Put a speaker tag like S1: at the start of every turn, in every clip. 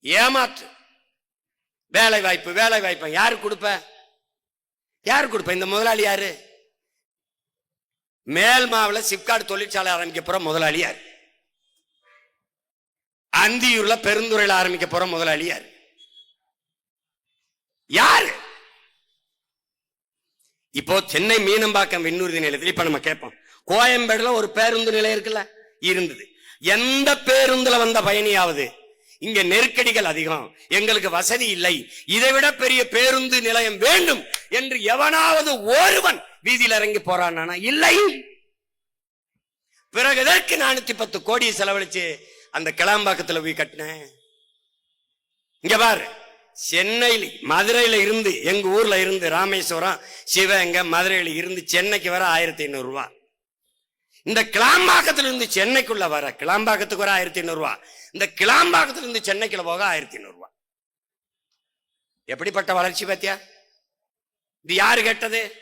S1: ஏமாற்று. வேலை வாய்ப்பு வேலை வாய்ப்பு யாரு கொடுப்ப? யாரு கொடுப்ப? இந்த முதலாளி யாரு? மேல் மாவுல சிப்காட் தொழிற்சாலை ஆரம்பிக்க போற முதலாளி யாரு? அந்தியூர்ல பெருந்துறையில் ஆரம்பிக்க போற முதலாளி யாரு? யாரு? இப்போ சென்னை மீனம்பாக்கம் விண்ணூர்தி நிலையத்தில் இப்ப நம்ம கேட்போம். கோயம்பேடுல ஒரு பேருந்து நிலையம் இருக்குல்ல இருந்தது. எந்த பேருந்துல வந்த பயணியாவது இங்க நெருக்கடிகள் அதிகம். எங்களுக்கு வசதி இல்லை. இதை விட பெரிய பேருந்து நிலையம் வேண்டும் என்று எவனாவது ஒருவன் வீதியில் இறங்கி போறான் இல்லை. பிறகு எதற்கு நானூத்தி பத்து கோடியை செலவழிச்சு அந்த கிளாம்பாக்கத்துல போய் கட்டினேன்? இங்க பாரு. சென்னையில் மதுரையில இருந்து எங்க ஊர்ல இருந்து ராமேஸ்வரம் சிவகங்கை மதுரையில இருந்து சென்னைக்கு வர ஆயிரத்தி ஐநூறு ரூபாய் இந்த கிளாம்பாக்கத்துல இருந்து சென்னைக்குள்ள வர கிளாம்பாக்கத்துக்கு வர ஆயிரத்தி ஐநூறு ரூபாய் இந்த கிளாம்பாக்கத்திலிருந்து சென்னைக்குள்ள போக ஆயிரத்தி ஐநூறுரூவா எப்படிப்பட்ட வளர்ச்சி பார்த்தியா இது யாரு கேட்டது?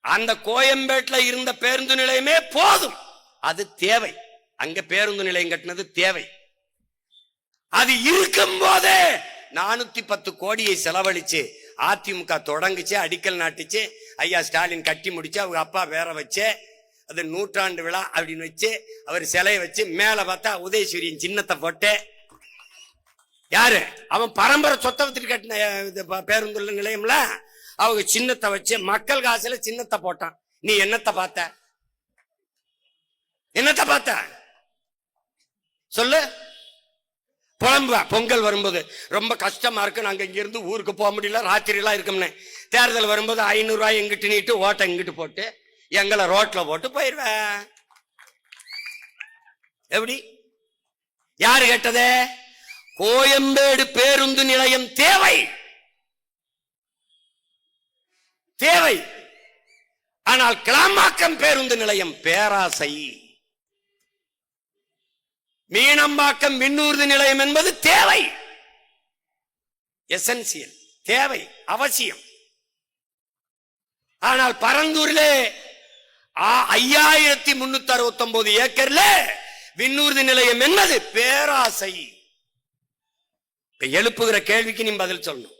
S1: அந்த கோயம்பேட்டில் இருந்த பேருந்து நிலையமே போதும். அது தேவை. அங்க பேருந்து நிலையம் கட்டினது தேவை. அது இருக்கும் போதே நானூத்தி பத்து கோடியை செலவழிச்சு அதிமுக தொடங்குச்சு அடிக்கல் நாட்டுச்சு. ஐயா ஸ்டாலின் கட்டி முடிச்சு அவங்க அப்பா வேற வச்சு அது நூற்றாண்டு விழா அப்படின்னு வச்சு அவர் சிலையை வச்சு மேல பார்த்தா உதயசூரியன் சின்னத்தை போட்டு யாரு? அவன் பரம்பரை சொத்தை வச்சுட்டு கட்டின இது பேருந்துள்ள நிலையம்ல அவங்க சின்னத்தை வச்சு மக்கள் காசுல சின்னத்தை போட்டான். நீ என்னத்தை பார்த்த? என்னத்தை பார்த்த? சொல்லு. புலம்புவா பொங்கல் வரும்போது. ரொம்ப கஷ்டமா இருக்கு நாங்க இங்க இருந்து ஊருக்கு போக முடியல ராத்திரி எல்லாம் இருக்கோம்னு. தேர்தல் வரும்போது ஐநூறு ரூபாய் எங்கிட்டு நீட்டு ஓட்டை இங்கிட்டு போட்டு எங்களை ரோட்ல போட்டு போயிருவேன் எப்படி? யாரு கேட்டதே? கோயம்பேடு பேருந்து நிலையம் தேவை. தேவை. ஆனால் கிளாம்பாக்கம் பேருந்து நிலையம் பேராசை. மீனம்பாக்கம் விண்ணூர்தி நிலையம் என்பது தேவை. எசென்சியல். தேவை. அவசியம். ஆனால் பரந்தூரிலே ஐயாயிரத்தி முன்னூத்தி அறுபத்தி ஒன்பது ஏக்கர்ல விண்ணூர்தி நிலையம் என்னது? பேராசை. எழுப்புகிற கேள்விக்கு நீ பதில் சொல்லணும்.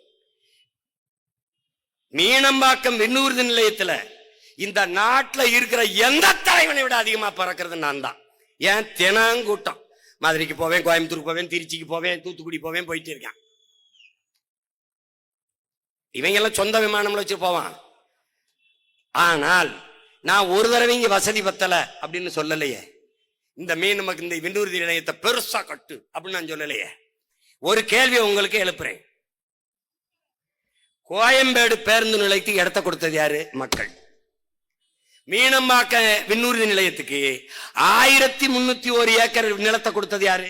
S1: மீனம்பாக்கம் விண்ணூர்தி நிலையத்துல இந்த நாட்டுல இருக்கிற எந்த தலைவனை விட அதிகமா பறக்கிறது நான் தான். ஏன்? தினங்கூட்டம். மதுரைக்கு போவேன் கோயம்புத்தூருக்கு போவேன் திருச்சிக்கு போவேன் தூத்துக்குடி போவேன் போயிட்டு இருக்கேன். இவங்க எல்லாம் சொந்த விமானம்ல வச்சு போவான். ஆனால் நான் ஒரு தடவை இங்க வசதி பத்தல அப்படின்னு சொல்லலையே. இந்த மீன் நமக்கு இந்த விண்ணூர்தி நிலையத்தை பெருசா கட்டு அப்படின்னு நான் சொல்லலையே. ஒரு கேள்வியை உங்களுக்கு எழுப்புறேன். கோயம்பேடு பேருந்து நிலையத்துக்கு இடத்த கொடுத்தது யாரு? மக்கள். மீனம்பாக்க விண்ணூர்தி நிலையத்துக்கு ஆயிரத்தி முன்னூத்தி ஒரு ஏக்கர் நிலத்தை கொடுத்தது யாரு?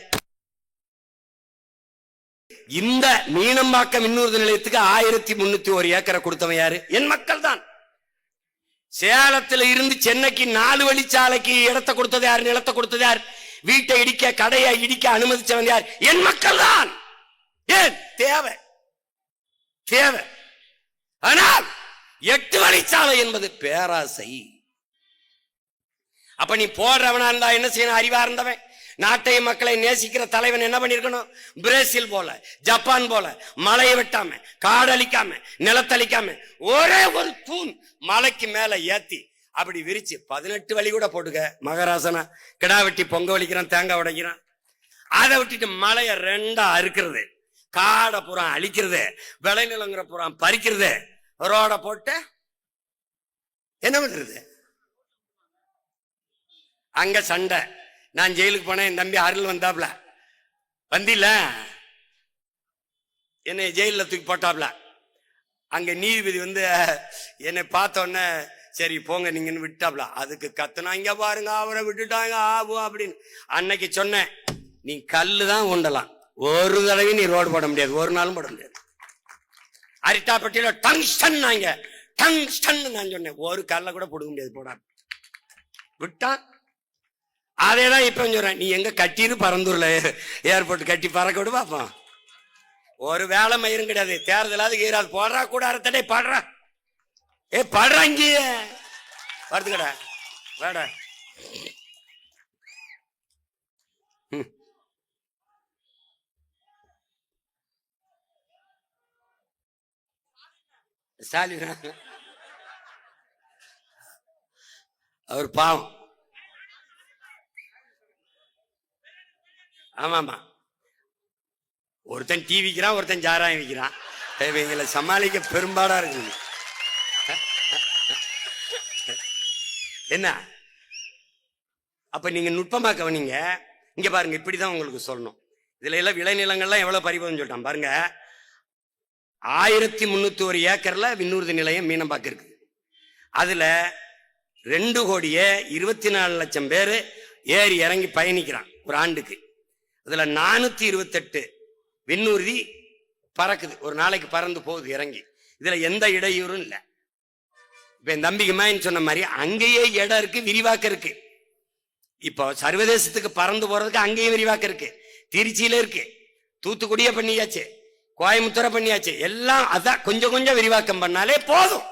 S1: இந்த மீனம்பாக்க விண்ணூர்தி நிலையத்துக்கு ஆயிரத்தி முன்னூத்தி ஒரு ஏக்கரை கொடுத்தவன் யாரு? என் மக்கள் தான் சேலத்தில் இருந்து சென்னைக்கு நாலு வழிச்சாலைக்கு இடத்தை கொடுத்தது யார்? நிலத்தை கொடுத்தது யார்? வீட்டை இடிக்க கடையை இடிக்க அனுமதிச்சவன் யார்? என் மக்கள் தான். ஏன்? தேவை. தேவை. ஆனால் எட்டு வழிச்சாலை என்பது பேராசை. அப்ப நீ போடுறவனா இருந்தா என்ன செய்யணும்? அறிவா இருந்தவன். நாட்டை மக்களை நேசிக்கிற தலைவன் என்ன பண்ணிருக்கணும்? பிரேசில் போல ஜப்பான் போல மலையை வெட்டாம காடழிக்காம நிலத்தளிக்காம ஒரே ஒரு தூண் மலைக்கு மேல ஏத்தி அப்படி விரிச்சு பதினெட்டு வழி கூட போட்டுக்க. மகராசனா கிடா வெட்டி பொங்க வலிக்கிறான் தேங்காய் உடைக்கிறான். அதை விட்டுட்டு மலையை ரெண்டா அறுக்கிறது. காடை புறம் அழிக்கிறது. விளைநிலங்கிற புறம் பறிக்கிறது. ரோட போட்டு என்ன பண்றது? அங்க சண்டை. நான் ஜெயிலுக்கு போனேன் என் தம்பி அருள் வந்தாப்ல. வந்தில? என்னை ஜெயிலில் தூக்கி போட்டாப்ல. அங்கே நீதிபதி வந்து என்னை பார்த்தோன்னே சரி போங்க நீங்கன்னு விட்டாப்ல. அதுக்கு கத்துனா பாருங்க அவரை விட்டுட்டாங்க ஆபு அப்படின்னு. அன்னைக்கு சொன்னேன் நீ கல்லு தான் உண்டலாம் ஒரு தடவை நீ ரோடு போட முடியாது ஒரு நாளும் போட முடியாது. அரிட்டாப்பட்டியில டங்ஸ்டன் நாங்க டங்ஸ்டன் நான் சொன்னேன் ஒரு கல்லை கூட போட முடியாது போடா விட்டான். அதே தான் இப்போ சொல்கிறேன் நீ எங்கே கட்டின்னு பறந்துடல ஏர்போர்ட் கட்டி பறக்க பார்ப்போம் ஒரு வேலை மயிரும் கிடையாது. தேர்தலாவது கீராது போடுறா கூட அறுத்தடே படுறா. ஏ படுறா இங்கேயே. வருதுக்கடா வாடா. ஸ்டாலின் அவர் பாவம். ஆமாமா. ஒருத்தன் டீ விற்கிறான் ஒருத்தன் ஜாராயம் விற்கிறான் இவங்களை சமாளிக்க பெரும்பாடா இருக்குது. என்ன? அப்ப நீங்க நுட்பமா கவனிங்க. இங்க பாருங்க இப்படிதான் உங்களுக்கு சொல்லணும். இதுல எல்லாம் விளைநிலங்கள்லாம் எவ்வளவு பறிபோதுன்னு சொல்லிட்டான். பாருங்க. ஆயிரத்தி முன்னூத்தி ஒரு ஏக்கர்ல விண்ணூர்தி நிலையம் மீனம்பாக்கம் இருக்கு அதுல ரெண்டு கோடியே இருபத்தி நாலு லட்சம் பேர் ஏறி இறங்கி பயணிக்கிறான் ஒரு ஆண்டுக்கு. இதுல நானூத்தி இருபத்தெட்டு விண்ணூர்தி பறக்குது. ஒரு நாளைக்கு பறந்து போகுது இறங்கி. இதுல எந்த இடையூறும் இல்லை. இப்ப என் தம்பிக்குமாயின்னு சொன்ன மாதிரி அங்கேயே இடம் இருக்கு விரிவாக்கம் இருக்கு. இப்போ சர்வதேசத்துக்கு பறந்து போறதுக்கு அங்கேயும் விரிவாக்கம் இருக்கு. திருச்சியில இருக்கு. தூத்துக்குடியே பண்ணியாச்சு. கோயம்புத்தூரை பண்ணியாச்சு. எல்லாம் அதான் கொஞ்சம் கொஞ்சம் விரிவாக்கம் பண்ணாலே போதும்.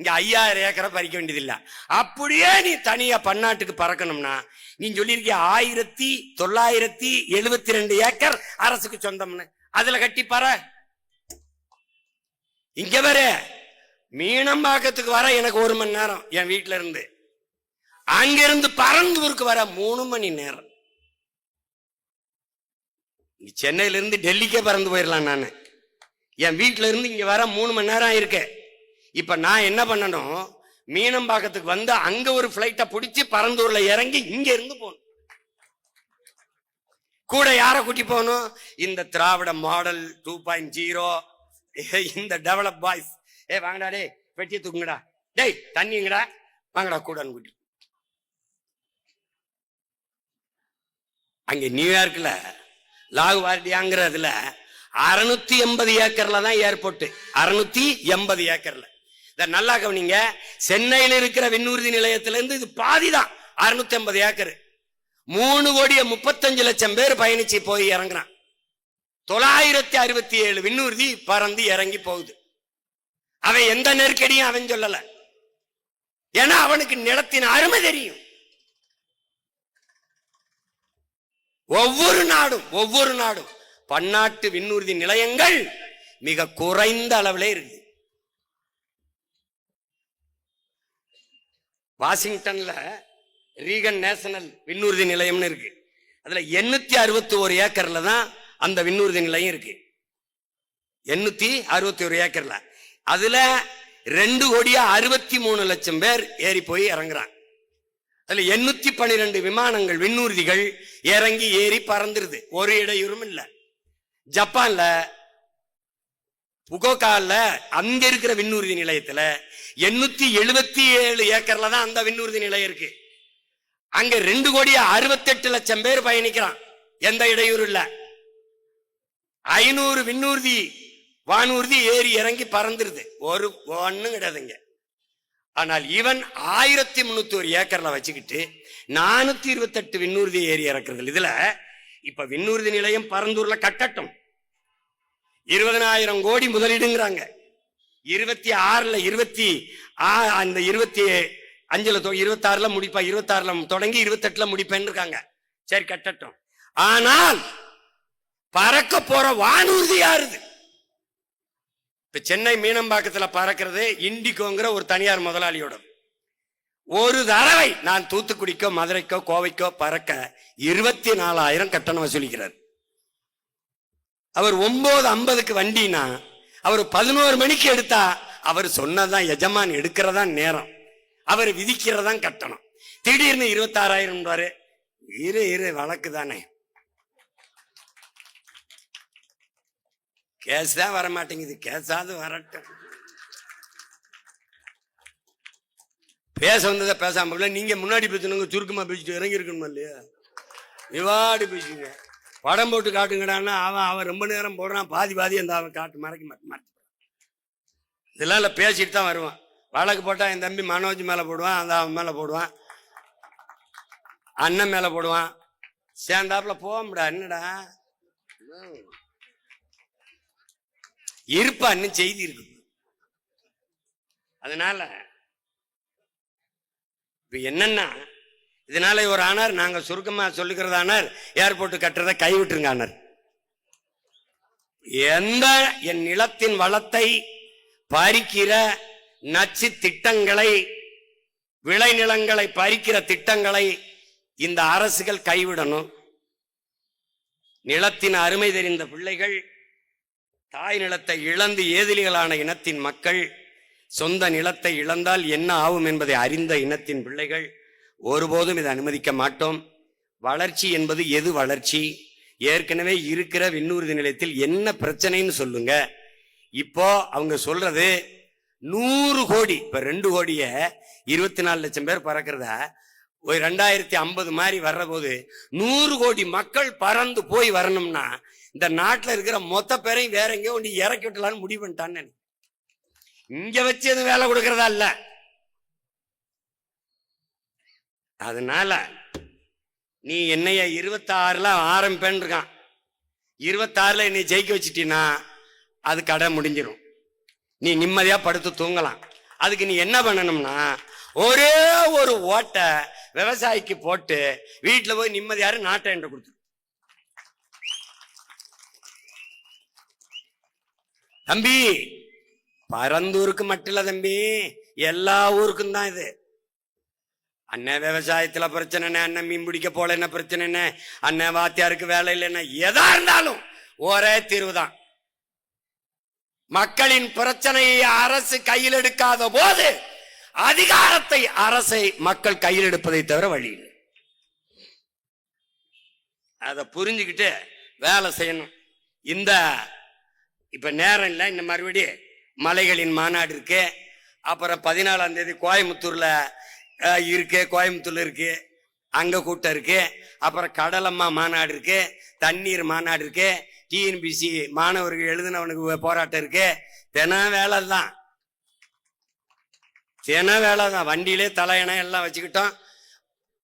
S1: இங்க ஐயாயிரம் ஏக்கரை பறிக்க வேண்டியதில்லை. அப்படியே நீ தனியா பன்னாட்டுக்கு பறக்கணும்னா நீ சொல்லியிருக்கிய ஆயிரத்தி தொள்ளாயிரத்தி எழுபத்தி ரெண்டு ஏக்கர் அரசுக்கு சொந்தம்னு. அதுல கட்டி பற இங்க வர மீனம்பாக்கத்துக்கு வர எனக்கு ஒரு மணி நேரம் என் வீட்டுல இருந்து. அங்கிருந்து பரந்தூருக்கு வர மூணு மணி நேரம். சென்னையில இருந்து டெல்லிக்கே பறந்து போயிடலாம் நான். என் வீட்டுல இருந்து இங்க வர மூணு மணி நேரம் இருக்கு இப்ப நான் என்ன பண்ணணும்? மீனம்பாக்கத்துக்கு வந்து அங்க ஒரு பிளைட்டை பிடிச்சி பரந்தூர்ல இறங்கி இங்க இருந்து போகணும். கூட யாரை கூட்டி போகணும்? இந்த Dravida model two point zero இந்த டெவலப் பாய்ஸ் ஏ வாங்கடா டேய் பெட்டியை தூக்குங்கடா. டேய் தண்ணிங்கடா வாங்கடா கூடன்னு கூட்டி. அங்க நியூயார்க்ல லாகுவார்டியாங்கிறதுல அறுநூத்தி எண்பது ஏக்கர்ல தான் ஏர்போர்ட் அறுநூத்தி எண்பது ஏக்கர்ல. இத நல்லா கவனிங்க. சென்னையில் இருக்கிற விண்ணூர்தி நிலையத்திலிருந்து இது பாதிதான். அறுநூத்தி எண்பது ஏக்கர். மூணு கோடியே முப்பத்தஞ்சு லட்சம் பேர் பயணிச்சு போய் இறங்குறான். தொள்ளாயிரத்தி அறுபத்தி ஏழு விண்ணூர்தி பறந்து இறங்கி போகுது. அவன் எந்த நெருக்கடியும் அவன் சொல்லல. ஏன்னா அவனுக்கு நிலத்தின் அருமை தெரியும். ஒவ்வொரு நாடும் ஒவ்வொரு நாடும் பன்னாட்டு விண்ணூர்தி நிலையங்கள் மிக குறைந்த அளவிலே இருக்கு வாஷிங்டன்ல ரீகன் நேஷனல் விண்ணூர்தி நிலையம்னு இருக்கு. அதுல எண்ணூத்தி அறுபத்தி ஒரு ஏக்கர்ல தான் அந்த விண்ணூர்தி நிலையம் இருக்கு. எண்ணூத்தி அறுபத்தி ஒரு ஏக்கர்ல. அதுல ரெண்டு கோடியா அறுபத்தி மூணு லட்சம் பேர் ஏறி போய் இறங்குறான் அதுல எண்ணூத்தி பன்னிரெண்டு விமானங்கள் விண்ணூர்திகள் இறங்கி ஏறி பறந்துருது. ஒரு இடையூறும் இல்லை. ஜப்பான்ல புகோகால அங்க இருக்கிற விண்ணூர்தி நிலையத்துல எண்ணூத்தி எழுபத்தி ஏழு ஏக்கர்ல தான் அந்த விண்ணூர்தி நிலையம் இருக்கு. அங்க ரெண்டு கோடி அறுபத்தெட்டு லட்சம் பேர் பயணிக்கிறான். எந்த இடையூறு இல்ல. ஐநூறு விண்ணூர்தி வானூர்தி ஏறி இறங்கி பறந்துருது. ஒரு ஒண்ணும் கிடையாதுங்க. ஆனால் இவன் ஆயிரத்தி முன்னூத்தி ஒரு ஏக்கர்ல வச்சுக்கிட்டு நானூத்தி இருபத்தெட்டு விண்ணூர்தி ஏறி இறக்குறது இதுல இப்ப விண்ணூர்தி நிலையம் பரந்தூர்ல கட்டட்டும். இருபதனாயிரம் கோடி முதலீடுங்கிறாங்க. இருபத்தி ஆறுல இருபத்தி ஆ- அந்த இருபத்தி அஞ்சுல இருபத்தி ஆறுல முடிப்பா இருபத்தி ஆறுல தொடங்கி இருபத்தெட்டுல முடிப்பேன்னு இருக்காங்க சரி கட்டட்டும். ஆனால் பறக்க போற வானூர்தி யாருது? இப்ப சென்னை மீனம்பாக்கத்துல பறக்கிறது இண்டிகோங்கிற ஒரு தனியார் முதலாளியோட. ஒரு தடவை நான் தூத்துக்குடிக்கோ மதுரைக்கோ கோவைக்கோ பறக்க இருபத்தி நாலாயிரம் கட்டணம் வசூலிக்கிறார். அவர் ஒன்பது ஐம்பதுக்கு வண்டினா அவர் பதினோரு மணிக்கு எடுத்தா அவர் சொன்னதான் எஜமான் எடுக்கிறதா நேரம். அவர் விதிக்கிறதான் கட்டணம். திடீர்னு இருபத்தாறாயிரம் இரு இரு வழக்கு தானே. கேஸ் தான் வர மாட்டேங்குது கேஸாவது வரட்டும். பேச வந்ததை பேசாம நீங்க முன்னாடி பேசணுங்க சுருக்கமா பேசிட்டு இறங்கி இருக்கணுமா இல்லையா விவாடி பேசுங்க படம் போட்டு காட்டுங்கடான்னா அவன் அவன் ரொம்ப நேரம் போடுறான் பாதி பாதி அந்த அவன் காட்டு மறைக்க மாட்டான் இதெல்லாம் இல்லை பேசிட்டு தான் வருவான். வழக்கு போட்டால் என் தம்பி மனோஜ் மேலே போடுவான் அந்த அவன் மேலே போடுவான். அண்ணன் மேலே போடுவான். சேர்ந்தாப்புல போகமுடா என்னடா? இருப்பா இன்னும் செய்தி இருக்கு. அதனால இப்போ என்னன்னா இதனால ஒரு ஆனார் நாங்க சுருக்கமா சொல்லுகிறது ஆனார் ஏர்போர்ட் கட்டுறதை கைவிட்டுருங்க ஆனார். எந்த என் நிலத்தின் வளத்தை பறிக்கிற நச்சு திட்டங்களை விளைநிலங்களை பறிக்கிற திட்டங்களை இந்த அரசுகள் கைவிடணும். நிலத்தின் அருமை தெரிந்த பிள்ளைகள் தாய் நிலத்தை இழந்து ஏதிலிகளான இனத்தின் மக்கள் சொந்த நிலத்தை இழந்தால் என்ன ஆகும் என்பதை அறிந்த இனத்தின் பிள்ளைகள் ஒருபோதும் இதை அனுமதிக்க மாட்டோம். வளர்ச்சி என்பது எது வளர்ச்சி? ஏற்கனவே இருக்கிற விண்ணூர்தி நிலையத்தில் என்ன பிரச்சனைன்னு சொல்லுங்க. இப்போ அவங்க சொல்றது நூறு கோடி இப்ப ரெண்டு கோடிய இருபத்தி நாலு லட்சம் பேர் பறக்கிறத ஒரு ரெண்டாயிரத்தி ஐம்பது மாதிரி வர்ற போது நூறு கோடி மக்கள் பறந்து போய் வரணும்னா இந்த நாட்டில் இருக்கிற மொத்த பேரையும் வேற எங்கேயோ ஒன்று இறக்கி விட்டலான்னு முடிவு பண்ணிட்டான்னு இங்க வச்சு எதுவும் வேலை கொடுக்கறதா இல்லை. அதனால நீ என்னைய இருபத்தாறுல ஆரம்பிப்பேன்னு இருக்கான் இருபத்தாறுல என்னை ஜெயிக்க வச்சிட்டீன்னா அது கடை முடிஞ்சிடும் நீ நிம்மதியா படுத்து தூங்கலாம். அதுக்கு நீ என்ன பண்ணணும்னா ஒரே ஒரு ஓட்டை விவசாயிக்கு போட்டு வீட்டுல போய் நிம்மதியாரு நாட்டை என்று கொடுத்து தம்பி பரந்தூருக்கு மட்டும் இல்ல தம்பி. எல்லா ஊருக்கும் தான் இது. அண்ணன் விவசாயத்துல பிரச்சனை என்ன? அண்ணன் மீன் பிடிக்க போல என்ன பிரச்சனை என்ன? அண்ணன் வாத்தியாருக்கு வேலை இல்லைன்னா எதா இருந்தாலும் ஒரே தீர்வு தான். மக்களின் பிரச்சனையை அரசு கையில் எடுக்காத போது அதிகாரத்தை அரசை மக்கள் கையில் எடுப்பதை தவிர வழி இல்லை. அதை புரிஞ்சுக்கிட்டு வேலை செய்யணும். இந்த இப்ப நேரம் இல்லை இந்த மறுபடி மலைகளின் மாநாடு இருக்கு. அப்புறம் பதினாலாம் தேதி கோயம்புத்தூர்ல இருக்கு கோயம்புத்தூர்ல இருக்கு அங்க கூட்டம் இருக்கு அப்புறம் கடலம்மா மாநாடு இருக்கு தண்ணீர் மாநாடு இருக்கு டிஎன்பிசி மாணவர்கள் எழுதினவனுக்கு போராட்டம் இருக்கு. தினம் வேலை தான். தினம் வேலை தான். வண்டியிலே தலையணம் எல்லாம் வச்சுக்கிட்டோம்.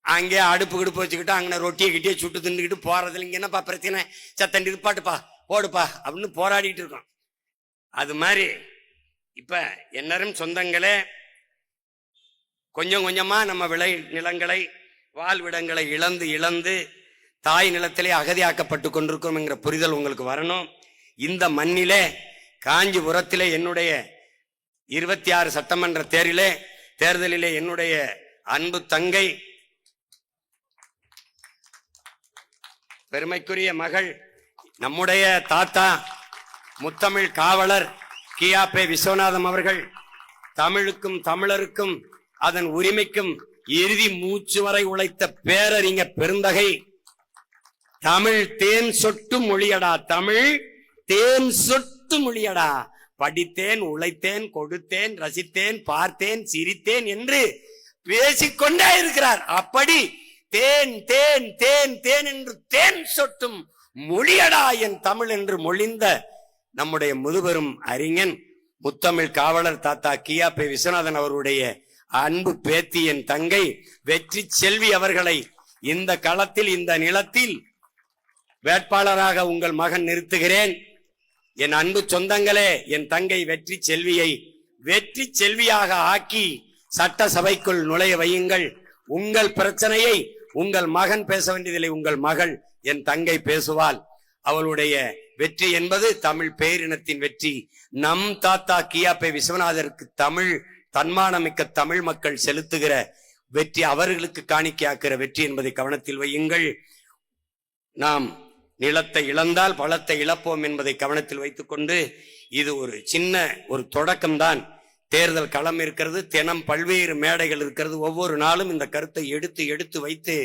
S1: அங்கே அடுப்பு கிடுப்பு வச்சுக்கிட்டோம். அங்கே ரொட்டியை கிட்டியே சுட்டு தின்னுக்கிட்டு போறதுல இங்க என்னப்பா பிரச்சனை? சத்தண்டி இருப்பாட்டுப்பா போடுப்பா அப்படின்னு போராடிட்டு இருக்கோம். அது மாதிரி இப்ப எல்லாரும் சொந்தங்களே கொஞ்சம் கொஞ்சமாக நம்ம விளை நிலங்களை வாழ்விடங்களை இழந்து இழந்து தாய் நிலத்திலே அகதியாக்கப்பட்டு கொண்டிருக்கிறோம்ங்கிற புரிதல் உங்களுக்கு வரணும். இந்த மண்ணிலே காஞ்சிபுரத்திலே என்னுடைய இருபத்தி ஆறு சட்டமன்ற தேரிலே தேர்தலிலே என்னுடைய அன்பு தங்கை பெருமைக்குரிய மகள் நம்முடைய தாத்தா முத்தமிழ் காவலர் கியாபே விஸ்வநாதம் அவர்கள் தமிழுக்கும் தமிழருக்கும் அதன் உரிமைக்கும் இறுதி மூச்சு வரை உழைத்த பேரறிஞர் பெருந்தகை தமிழ் தேன் சொட்டு மொழியடா தமிழ் தேன் சொட்டு மொழியடா. படித்தேன் உழைத்தேன் கொடுத்தேன் ரசித்தேன் பார்த்தேன் சிரித்தேன் என்று பேசிக்கொண்டே இருக்கிறார். அப்படி தேன் தேன் தேன் தேன் என்று தேன் சொட்டும் மொழியடா என் தமிழ் என்று மொழிந்த நம்முடைய முதுபெரும் அறிஞன் முத்தமிழ் காவலர் தாத்தா கியாபி விஸ்வநாதன் அவருடைய அன்பு பேத்தி என் தங்கை வெற்றி செல்வி அவர்களை இந்த களத்தில் இந்த நிலத்தில் வேட்பாளராக உங்கள் மகன் நிறுத்துகிறேன். என் அன்பு சொந்தங்களே என் தங்கை வெற்றி செல்வியை வெற்றி செல்வியாக ஆக்கி சட்டசபைக்குள் நுழைய வையுங்கள். உங்கள் பிரச்சனையை உங்கள் மகன் பேச வேண்டியதில்லை உங்கள் மகள் என் தங்கை பேசுவாள். அவளுடைய வெற்றி என்பது தமிழ் பேரினத்தின் வெற்றி. நம் தாத்தா கியாப்பை விஸ்வநாதருக்கு தமிழ் தன்மானமிக்க தமிழ் மக்கள் செலுத்துகிற வெற்றி அவர்களுக்கு காணிக்கையாக்குற வெற்றி என்பதை கவனத்தில் வையுங்கள். நாம் நிலத்தை இழந்தால் பலத்தை இழப்போம் என்பதை கவனத்தில் வைத்துக்கொண்டு இது ஒரு சின்ன ஒரு தொடக்கம்தான். தேர்தல் களம் இருக்கிறது தினம் பல்வேறு மேடைகள் இருக்கிறது. ஒவ்வொரு நாளும் இந்த கருத்தை எடுத்து எடுத்து வைத்து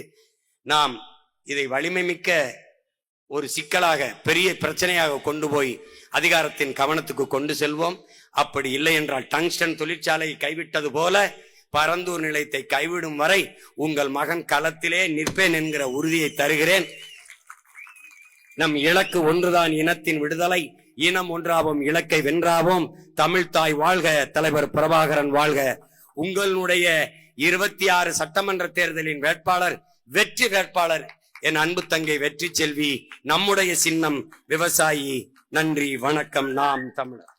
S1: நாம் இதை வலிமை மிக்க ஒரு சிக்கலாக பெரிய பிரச்சனையாக கொண்டு போய் அதிகாரத்தின் கவனத்துக்கு கொண்டு செல்வோம். அப்படி இல்லை என்றால் டங்ஸ்டன் தொழிற்சாலையை கைவிட்டது போல பரந்தூர் நிலையத்தை கைவிடும் வரை உங்கள் மகன் களத்திலே நிற்பேன் என்கிற உறுதியை தருகிறேன். நம் இலக்கு ஒன்றுதான் இனத்தின் விடுதலை இனம் ஒன்றாவோம் இலக்கை வென்றாவோம். தமிழ் தாய் வாழ்க தலைவர் பிரபாகரன் வாழ்க. உங்களுடைய இருபத்தி ஆறு சட்டமன்ற தேர்தலின் வேட்பாளர் வெற்றி வேட்பாளர் என் அன்பு தங்கை வெற்றி செல்வி நம்முடைய சின்னம் விவசாயி. நன்றி வணக்கம் நாம் தமிழர்.